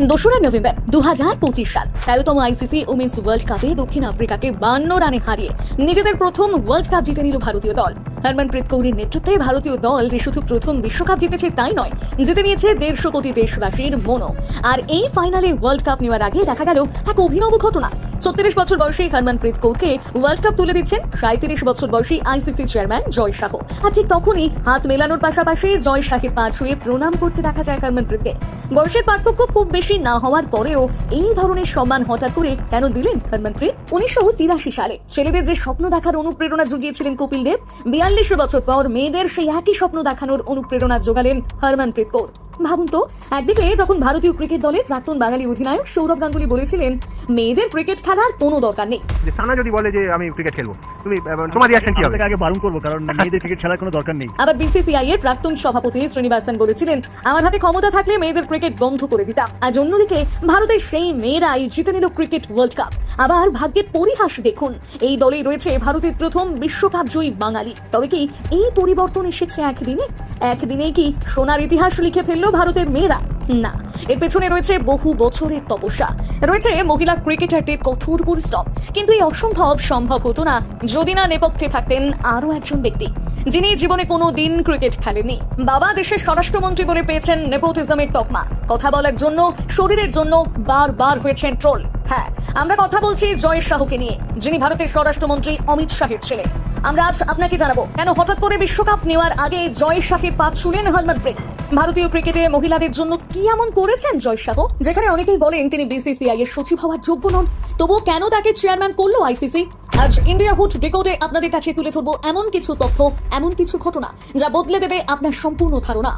দোসরা নভেম্বর দু হাজার পঁচিশ সাল, তেরোতম আইসিসি উমেন্স ওয়ার্ল্ড কাপে দক্ষিণ আফ্রিকাকে বান্ন রানে হারিয়ে নিজেদের প্রথম ওয়ার্ল্ড কাপ জিতে নিল ভারতীয় দল। হরমনপ্রীত কৌরের নেতৃত্বে ভারতীয় দল যে শুধু প্রথম বিশ্বকাপ জিতেছে তাই নয়, জিতে নিয়েছে দেড়শো কোটি দেশবাসীর মনো আর এই ফাইনালে ওয়ার্ল্ড কাপ নেওয়ার আগে দেখা গেল এক অভিনব ঘটনা। ছত্রিশ বছর বয়সী হরমনপ্রীত কৌরকে ওয়ার্ল্ড কাপ তুলে দিচ্ছেন সাঁত্রিশ বছর বয়সী আইসিসি চেয়ারম্যান জয় শাহ। আর ঠিক তখনই হাত মেলানোর পাশাপাশি জয় শাহের পা ছুঁয়ে প্রণাম করতে দেখা যায় হরমনপ্রীতকে বয়সের পার্থক্য খুব বেশি না হওয়ার পরেও এই ধরনের সম্মান হঠাৎ করে কেন দিলেন হরমনপ্রীত উনিশশো তিরাশি সালে ছেলেদের যে স্বপ্ন দেখার অনুপ্রেরণা জুগিয়েছিলেন কপিল দেব, বিয়াল্লিশ বছর পর মেয়েদের সেই একই স্বপ্ন দেখানোর অনুপ্রেরণা জোগালেন হরমনপ্রীত কৌর। ভাবুন তো একদিকে যখন ভারতীয় ক্রিকেট দলের প্রাক্তন বাঙালি অধিনায়ক সৌরভ গাঙ্গুলি বলেছিলেন মেয়েদের ক্রিকেট খেলার কোনো দরকার নেই। যে সানা যদি বলে যে আমি ক্রিকেট খেলব তুমি তোমার রিয়াকশন কি হবে? আগে বারণ করব কারণ মেয়েদের ক্রিকেট খেলার কোনো দরকার নেই। আবার বিসিসিআই এর প্রাক্তন সভাপতি শ্রীনিবাসন বলেছিলেন আমার হাতে ক্ষমতা থাকলে মেয়েদের ক্রিকেট বন্ধ করে দিতাম। আজ অন্যদিকে ভারতের সেই মেয়েরাই জিতে নিল ক্রিকেট ওয়ার্ল্ড কাপ আবার ভাগ্যের পরিহাস দেখুন এই দলেই রয়েছে ভারতের প্রথম বিশ্বকাপ জয়ী বাঙালি। তবে কি এই পরিবর্তন এসেছে একদিনে? একদিনেই কি সোনার ইতিহাস লিখে ফেলল ভারতের মেয়েরা। না, এর পেছনে রয়েছে বহু বছরের তপস্যা। রয়েছে মহিলা ক্রিকেটারদের কঠোর পরিশ্রম। কিন্তু এই অসম্ভব সম্ভব হতো না যদি না নেপথ্যে থাকতেন আরও একজন ব্যক্তি, যিনি জীবনে কোনো দিন ক্রিকেট খেলেননি। বাবা দেশের স্বরাষ্ট্রমন্ত্রী বলে পেয়েছেন নেপোটিজমের তকমা। কথা বলার জন্য, শরীরের জন্য বারবার হয়েছেন ট্রোল। হ্যাঁ আমরা কথা বলছি জয় শাহকে নিয়ে, যিনি ভারতের স্বরাষ্ট্রমন্ত্রী অমিত শাহের ছেলে। আমরা আজ আপনাকে জানাব, কেন হঠাৎ করে বিশ্বকাপ নেওয়ার আগে জয় শাহের পা ছুলেন হরমনপ্রীত ভারতীয় ক্রিকেটে মহিলাদের জন্য কি এমন করেছেন জয় শাহ? যেখানে অনেকেই বলেন তিনি বিসিসিআই এর সচিব হওয়ার যোগ্য নন। তবুও কেন তাকে চেয়ারম্যান করল আইসিসি? আজ ইন্ডিয়া হুট রেকর্ডে আপনাদের কাছে তুলে ধরবো এমন কিছু তথ্য, এমন কিছু ঘটনা, যা বদলে দেবে আপনার সম্পূর্ণ ধারণা।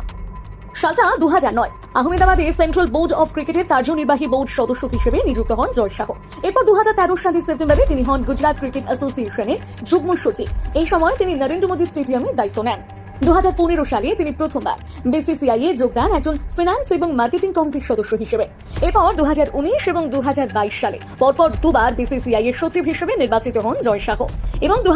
সালটা দু নয়। আহমেদাবাদে সেন্ট্রাল বোর্ড অফ ক্রিকেটের কার্যনির্বাহী বোর্ড সদস্য হিসেবে নিযুক্ত হন জয় শাহ। এরপর দুহাজার তেরো সালের সেপ্টেম্বরে তিনি হন গুজরাট ক্রিকেট অ্যাসোসিয়েশনের যুগ্ম সচিব। এই সময় তিনি নরেন্দ্র মোদী স্টেডিয়ামে দায়িত্ব নেন। দু হাজার পনেরো সালে তিনি প্রথমবার বিসিসিআই এ যোগদান একজন ফিনান্স এবং মার্কেটিং কমিটির সদস্য হিসেবে। এরপর দুহাজার উনিশ এবং দুহাজার বাইশ সালে পরপর দুবার বিসিসিআই এর সচিব হিসেবে নির্বাচিত হন জয় শাহ। এবং দু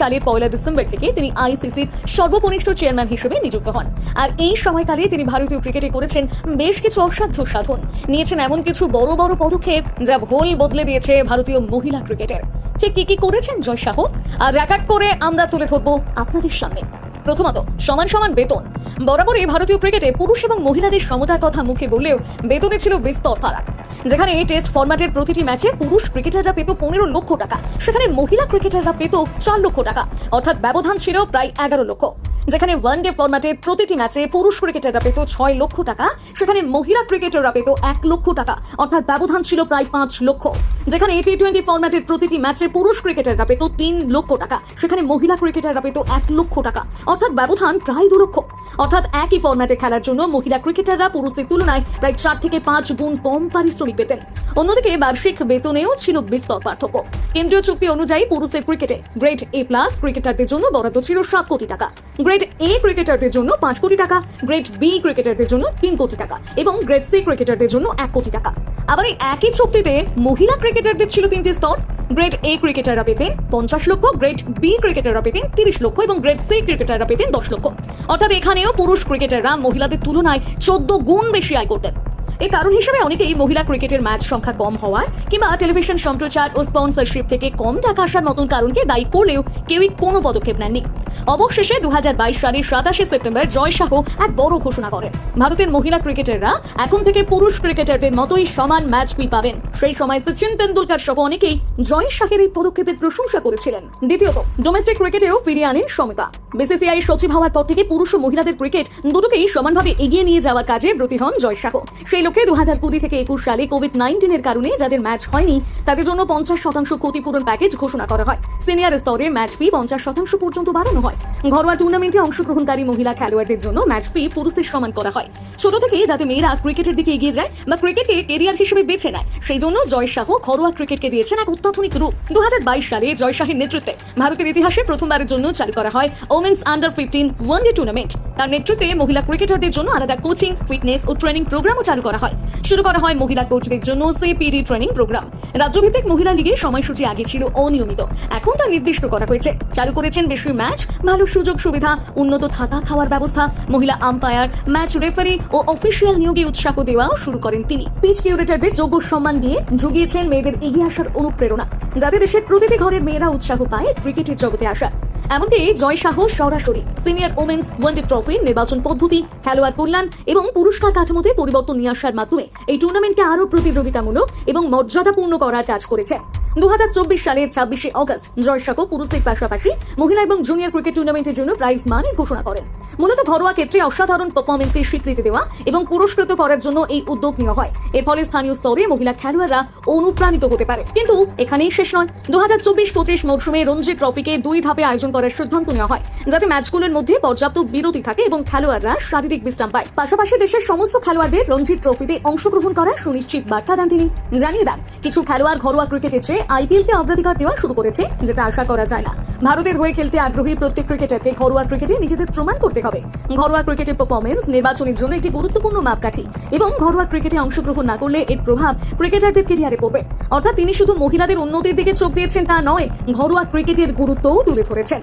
সালের পয়লা ডিসেম্বর থেকে তিনি আইসিসির সর্বকনিষ্ঠ চেয়ারম্যান হিসেবে নিযুক্ত হন। আর এই সময়কালে তিনি ভারতীয় ক্রিকেটে করেছেন বেশ কিছু অসাধ্য সাধন। নিয়েছেন এমন কিছু বড় বড় পদক্ষেপ যা ভোল বদলে দিয়েছে ভারতীয় মহিলা ক্রিকেটের। ঠিক কি কি করেছেন জয় শাহ? আজ এক এক করে আমরা তুলে ধরবো আপনাদের সামনে। প্রথমত, সমান সমান বেতন। বরাবরই ভারতীয় ক্রিকেটে পুরুষ এবং মহিলাদের সমতার কথা মুখে বললেও বেতনে ছিল বিস্তর ফারাক। যেখানে এই টেস্ট ফরম্যাটের প্রতিটি ম্যাচে পুরুষ ক্রিকেটাররা পেত পনেরো লক্ষ টাকা, সেখানে মহিলা ক্রিকেটাররা পেত চার লক্ষ টাকা। অর্থাৎ ব্যবধান ছিল প্রায় এগারো লক্ষ। যেখানে ওয়ান ডে ফরম্যাটের প্রতিটি ম্যাচে পুরুষ ক্রিকেটাররা পেত ছয় লক্ষ টাকা, সেখানে মহিলা ক্রিকেটাররা পেত এক লক্ষ টাকা। অর্থাৎ ব্যবধান ছিল প্রায় পাঁচ লক্ষ। যেখানে টি টোয়েন্টি ফরম্যাটের প্রতিটি ম্যাচে পুরুষ ক্রিকেটাররা পেত তিন লক্ষ টাকা, সেখানে মহিলা ক্রিকেটাররা পেত এক লক্ষ টাকা। অর্থাৎ ব্যবধান প্রায় দু লক্ষ অর্থাৎ একই ফরম্যাটে খেলার জন্য মহিলা ক্রিকেটাররা পুরুষদের তুলনায় প্রায় চার থেকে পাঁচ গুণ কম পারিশ্রমিক পেতেন। অন্যদিকে বার্ষিক বেতনেও ছিল বিস্তর পার্থক্য। কেন্দ্রীয় চুক্তি অনুযায়ী পুরুষদের ক্রিকেটে গ্রেড এ প্লাস ক্রিকেটারদের জন্য বরাদ্দ ছিল সাত কোটি টাকা। গ্রেড এ ক্রিকেটারদের জন্য পাঁচ কোটি টাকা গ্রেড বি ক্রিকেটারদের জন্য তিন কোটি টাকা এবং গ্রেড সি ক্রিকেটারদের জন্য এক কোটি টাকা। আবার এই একই চুক্তিতে মহিলা ক্রিকেটারদের ছিল তিনটি স্তর। গ্রেড এ ক্রিকেটাররা পেতেন পঞ্চাশ লক্ষ গ্রেড বি ক্রিকেটাররা পেতেন তিরিশ লক্ষ এবং গ্রেড সি ক্রিকেটাররা পেতেন দশ লক্ষ। অর্থাৎ এখানেও পুরুষ ক্রিকেটাররা মহিলাদের তুলনায় চোদ্দ গুণ বেশি আয় করতেন। এই কারণ হিসেবে অনেকেই মহিলা ক্রিকেটের ম্যাচ সংখ্যা কম হওয়ার কিংবা টেলিভিশন সম্প্রচার ও স্পন্সরশিপ থেকে কম টাকা আসার মতন কারণকে দায়ী করলেও কেউই কোনো পদক্ষেপ নেননি। অবশেষে দু হাজার বাইশ সালের সাতাশে সেপ্টেম্বর জয় শাহ এক বড় ঘোষণা করেন। ভারতের মহিলা ক্রিকেটাররা এখন থেকে পুরুষ ক্রিকেটারদের মতোই সমান ম্যাচ ফি পাবেন। সেই সময় সচিন তেন্ডুলকার সহ অনেকেই জয় শাহের এই পদক্ষেপের প্রশংসা করেছিলেন। দ্বিতীয়ত ডোমেস্টিক ক্রিকেটেও ফিরিয়ে আনেন সমতা। বিসিসিআই সচিব হওয়ার পর থেকে পুরুষ ও মহিলাদের ক্রিকেট দুটোকেই সমানভাবে এগিয়ে নিয়ে যাওয়ার কাজে ব্রতী হন জয় শাহ। সেই লক্ষ্যে দু হাজার কুড়ি থেকে একুশ সালে কোভিড নাইন্টিনের কারণে যাদের ম্যাচ হয়নি, তাদের জন্য পঞ্চাশ শতাংশ ক্ষতিপূরণ প্যাকেজ ঘোষণা করা হয়। সিনিয়র স্তরে ম্যাচ ফি পঞ্চাশ শতাংশ পর্যন্ত বাড়ানো হয় ঘরোয়া টুর্নামেন্টে অংশগ্রহণকারী মহিলা খেলোয়াড়দের জন্য ম্যাচ ফি পুরুষদের সমান করা হয়। ছোট থেকে যাতে মেয়েরা ক্রিকেটের দিকে এগিয়ে যায়, বা ক্রিকেটকে কেরিয়ার হিসেবে বেছে নেয়, সেই জন্য জয় শাহ ঘরোয়া ক্রিকেটকে দিয়েছেন এক অত্যাধুনিক রূপ। দু হাজার বাইশ সালে জয় শাহের নেতৃত্বে ভারতের ইতিহাসে প্রথমবারের জন্য চালু করা হয় women's under fifteen one day tournament তার নেতৃত্বে মহিলা ক্রিকেটারদের জন্য আলাদা কোচিং ফিটনেস ও ট্রেনিং প্রোগ্রামও চালু করা হয়। শুরু করা হয় মহিলা কোচদের জন্য সিপিডি ট্রেনিং প্রোগ্রাম রাজ্যভিত্তিক মহিলা লীগের সময়সূচি আগে ছিল অনিয়মিত। এখন তা নির্দিষ্ট করা হয়েছে। চালু করেছেন বেশি ম্যাচ ভালো সুযোগ সুবিধা, উন্নত থাকা খাওয়ার ব্যবস্থা, মহিলা আম্পায়ার ম্যাচ রেফারি ও অফিসিয়াল নিয়োগে উৎসাহ দেওয়াও শুরু করেন তিনি। পিচ কিউরেটারদের যোগ্য সম্মান দিয়ে জুগিয়েছেন মেয়েদের এগিয়ে আসার অনুপ্রেরণা। যাতে দেশের প্রতিটি ঘরের মেয়েরা উৎসাহ পায় ক্রিকেটের জগতে আসা। এমনকি জয় শাহ সরাসরি সিনিয়র ওমেন্স ওয়ানডে ট্রফির নির্বাচন পদ্ধতি, খেলোয়াড় কল্যাণ এবং পুরস্কার কাঠামোতে পরিবর্তন নিয়ে আসার মাধ্যমে এই টুর্নামেন্টকে আরও প্রতিযোগিতামূলক এবং মর্যাদাপূর্ণ করার কাজ করেছেন দু হাজার চব্বিশ সালের ছাব্বিশে অগস্ট জয় শাহ পুরুষদের পাশাপাশি মহিলা এবং জুনিয়র ক্রিকেট টুর্নামেন্টের জন্য প্রাইজ মানের ঘোষণা করেন। মূলত ঘরোয়া ক্ষেত্রে অসাধারণ পারফরমেন্সকে স্বীকৃতি দেওয়া এবং পুরস্কৃত করার জন্য এই উদ্যোগ নেওয়া হয়। এর ফলে স্থানীয় স্তরে মহিলা খেলোয়াড়রা অনুপ্রাণিত হতে পারে। কিন্তু এখানেই শেষ নয়। দু হাজার চব্বিশ পঁচিশ মৌসুমে রঞ্জি ট্রফিকে দুই ধাপে আয়োজন করার সিদ্ধান্ত নেওয়া হয়, যাতে ম্যাচগুলোর মধ্যে পর্যাপ্ত বিরতি থাকে এবং খেলোয়াড়রা শারীরিক বিশ্রাম পায়। পাশাপাশি দেশের সমস্ত খেলোয়াড়দের রঞ্জি ট্রফিতে অংশগ্রহণ করার সুনিশ্চিত বার্তা দেন তিনি। জানিয়ে দেন, কিছু খেলোয়াড় ঘরোয়া ক্রিকেটের চেয়ে আইপিএলকে অগ্রাধিকার দেওয়া শুরু করেছে, যেটা আশা করা যায় না। ভারতের হয়ে খেলতে আগ্রহী প্রত্যেক ক্রিকেটারকে ঘরোয়া ক্রিকেটে নিজেদের প্রমাণ করতে হবে। ঘরোয়া ক্রিকেটের পারফরমেন্স নির্বাচনের জন্য একটি গুরুত্বপূর্ণ মাপকাঠি এবং ঘরোয়া ক্রিকেটে অংশগ্রহণ না করলে এর প্রভাব ক্রিকেটারদের কেরিয়ারে পড়বে। অর্থাৎ তিনি শুধু মহিলাদের উন্নতির দিকে চোখ দিয়েছেন তা নয়, ঘরোয়া ক্রিকেটের গুরুত্বও তুলে ধরেছেন।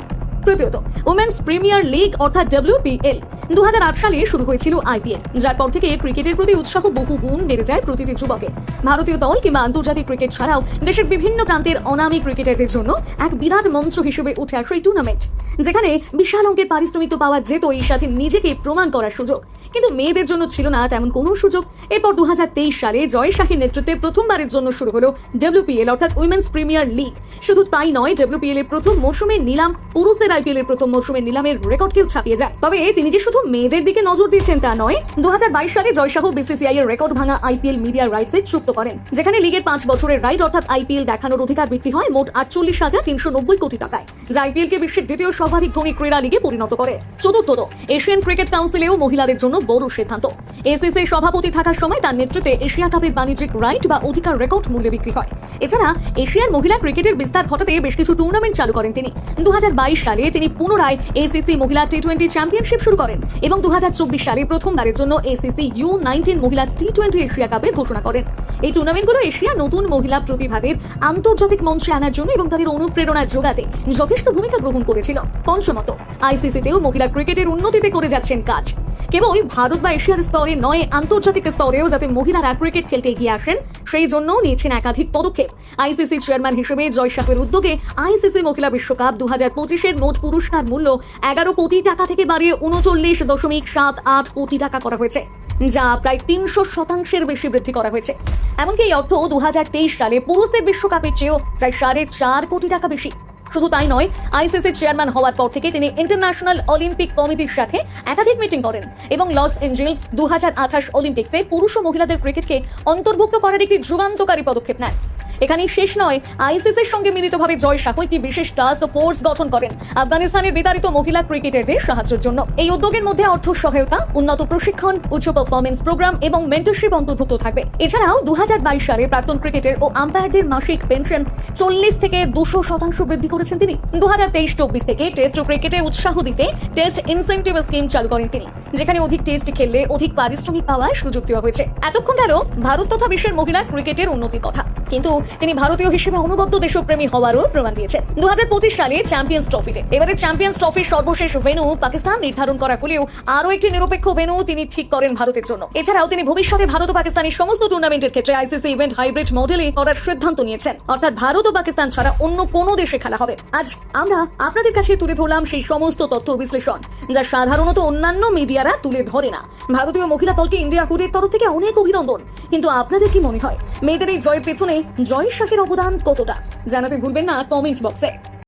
তৃতীয়ত ওমেন্স প্রিমিয়ার লিগ অর্থাৎ ডব্লিউপিএল দুহাজার আট সালে শুরু হয়েছিল আইপিএল যার পর থেকে ক্রিকেটের প্রতি উৎসাহ বহু গুণ বেড়ে যায় প্রতিটি যুবকের। ভারতীয় দল কিংবা আন্তর্জাতিক ক্রিকেট ছাড়াও দেশের বিভিন্ন প্রান্তের অনামী ক্রিকেটারদের জন্য এক বিরাট মঞ্চ হিসেবে উঠে আসে এই টুর্নামেন্ট যেখানে বিশাল অঙ্কের পারিশ্রমিক পাওয়া যেত এই সাথে নিজেকে প্রমাণ করার সুযোগ। কিন্তু মেয়েদের জন্য ছিল না তেমন কোনো সুযোগ। এরপর দু হাজার তেইশ সালে জয় শাহীর নেতৃত্বে প্রথমবারের জন্য শুরু হলো ডব্লিউপিএল অর্থাৎ উইমেন্স প্রিমিয়ার লিগ শুধু তাই নয় ডব্লিউপিএল এর প্রথম মৌসুমের নিলাম, পুরুষদের আইপিএল এর প্রথম মৌসুমের নিলামের রেকর্ডকেও ছাপিয়ে যায়। তবে তিনি যে শুধু মেয়েদের দিকে নজর দিয়েছেন তা নয় দু সালে জয়শাহ বিসিসিআই এর রেকর্ড ভাঙা আইপিএল মিডিয়া রাইটসে চুক্ত করেন, যেখানে লিগের পাঁচ বছরের রাইট অর্থাৎ আইপিএল দেখানোর অধিকার বিক্রি হয় মোট আটচল্লিশ হাজার তিনশো নব্বই কোটি টাকায়, যা আইপিএল কে বিশ্বের দ্বিতীয় সর্বাধিক ধনী ক্রীড়া লিগে পরিণত করে। চতুর্থত এশিয়ান ক্রিকেট কাউন্সিলেও মহিলাদের জন্য বড় সিদ্ধান্ত। এসিসি সভাপতি থাকার সময় তার নেতৃত্বে এশিয়া কাপের বাণিজ্যিক রাইট বা অধিকার রেকর্ড মূল্যে বিক্রি হয়। এছাড়া এশিয়ার মহিলা ক্রিকেটের বিস্তার ঘটাতে বেশ কিছু টুর্নামেন্ট চালু করেন তিনি। দু সালে তিনি পুনরায় এসিসি মহিলা টি টোয়েন্টি চ্যাম্পিয়নশিপ শুরু করেন এবং দুই হাজার চব্বিশ সালে প্রথমবারের জন্য এসিসি ইউ নাইনটিন মহিলা টি টোয়েন্টি এশিয়া কাপের ঘোষণা করেন। এই টুর্নামেন্টগুলো এশিয়া নতুন মহিলা প্রতিভাদের আন্তর্জাতিক মঞ্চে আনার জন্য এবং তাদের অনুপ্রেরণা যোগাতে যথেষ্ট ভূমিকা গ্রহণ করেছিল। পঞ্চমত আইসিসিতেও মহিলা ক্রিকেটের উন্নতিতে করে যাচ্ছেন কাজ। কেবল ভারত বা এশিয়ার স্তরে নয়, আন্তর্জাতিক স্তরেও যাতে মহিলারা ক্রিকেট খেলতে এগিয়ে আসেন, সেই জন্যও নিয়েছেন একাধিক পদক্ষেপ। আইসিসি চেয়ারম্যান হিসেবে জয় শাহের উদ্যোগে আইসিসি মহিলা বিশ্বকাপ দু হাজার পঁচিশের মোট পুরস্কার মূল্য এগারো কোটি টাকা থেকে বাড়িয়ে উনচল্লিশ দশমিক সাত আট কোটি টাকা করা হয়েছে, যা প্রায় তিনশো শতাংশের বেশি বৃদ্ধি করা হয়েছে। এমনকি এই অর্থ দু হাজার তেইশ সালে পুরুষদের বিশ্বকাপের চেয়েও প্রায় সাড়ে চার কোটি টাকা বেশি। শুধু তাই নয় আইসিসি চেয়ারম্যান হওয়ার পর থেকে তিনি ইন্টারন্যাশনাল অলিম্পিক কমিটির সাথে একাধিক মিটিং করেন এবং লস এঞ্জেলস দু হাজার আঠাশ অলিম্পিক্সে পুরুষ ও মহিলাদের ক্রিকেটকে অন্তর্ভুক্ত করার একটি যুগান্তকারী পদক্ষেপ নেন। এখানেই শেষ নয়। আইসিসির সঙ্গে মিলিতভাবে জয় শাহ একটি বিশেষ টাস্ক ফোর্স গঠন করেন। আফগানিস্তানের বিতাড়িত মহিলা ক্রিকেটারদের সাহায্যের জন্য। এই উদ্যোগের মধ্যে অর্থ সহায়তা, উন্নত প্রশিক্ষণ, উচ্চ পারফরমেন্স প্রোগ্রাম এবং মেন্টরশিপ অন্তর্ভুক্ত থাকবে। এছাড়াও দুহাজার বাইশ সালে প্রাক্তন ক্রিকেটার ও আম্পায়ারদের মাসিক পেনশন চল্লিশ থেকে দুশো শতাংশ বৃদ্ধি করেছেন তিনি। দু হাজার তেইশ চব্বিশ থেকে টেস্ট ক্রিকেটে উৎসাহ দিতে টেস্ট ইনসেন্টিভ স্কিম চালু করেন তিনি, যেখানে অধিক টেস্ট খেললে অধিক পারিশ্রমিক পাওয়ার সুযোগ দেওয়া হয়েছে। এতক্ষণ গেল ভারত তথা বিশ্বের মহিলা ক্রিকেটের উন্নতির কথা। কিন্তু তিনি ভারতীয় হিসেবে অনুবদ্ধ দেশপ্রেমী হওয়ারও প্রমাণ দিয়েছেন। দু সালে চ্যাম্পিয়ন্স ট্রফিতে এবারে চ্যাম্পিয়ন্স ট্রফির সর্বশেষ ভেনু পাকিস্তান নির্ধারণ করা হলেও আরও একটি নিরপেক্ষ ভেনু তিনি ঠিক করেন ভারতের জন্য। এছাড়াও তিনি ভবিষ্যতে ভারত ও পাকিস্তানের সমস্ত টুর্নামেন্টের ক্ষেত্রে আইসিসি ইভেন্ট হাইব্রিড মডেলে করার সিদ্ধান্ত নিয়েছেন। অর্থাৎ ভারত ও পাকিস্তান ছাড়া অন্য কোনো দেশে খেলা হবে। আজ আমরা আপনাদের কাছে তুলে ধরলাম সেই সমস্ত তথ্য বিশ্লেষণ, যা সাধারণত অন্যান্য মিডিয়ারা তুলে ধরে না। ভারতীয় মহিলা দলকে ইন্ডিয়া হুডের তরফ থেকে অনেক অভিনন্দন। কিন্তু আপনাদের কি মনে হয়? মেয়েদের এই জয়ের পেছনে জয় শাহের অবদান কতটা? জানাতে ভুলবেন না কমেন্ট বক্সে।